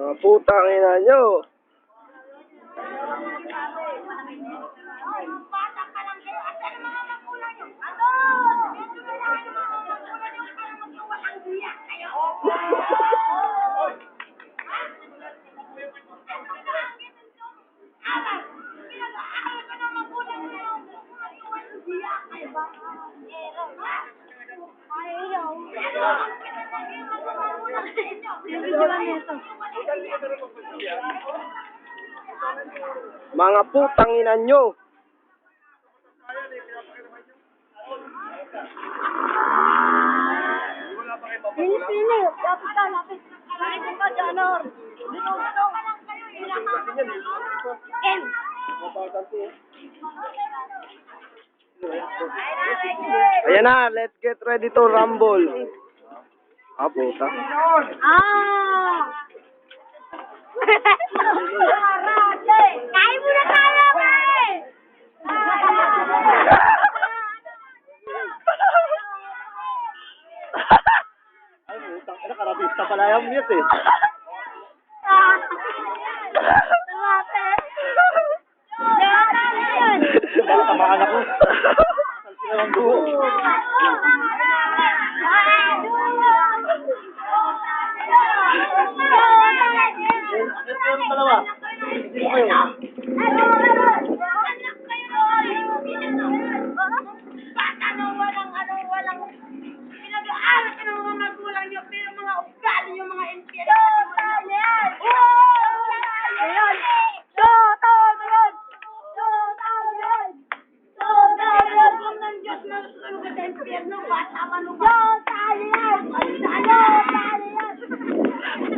Mga putang ina nyo. Ano? Ayaw. Mga putang ina nyo. Sini, sini. Lapit ka, lapit. Lapit ka, Janor. Dito, dito. M. Ayan na, let's get ready to rumble. Ah, puta. Ah! Kain mo na tayo, pre! Ay, putang ina, karabista pala yung mute eh. Tamaan ako. Sila ang duho. Meron dalawa. Mo kayo. Ano, walang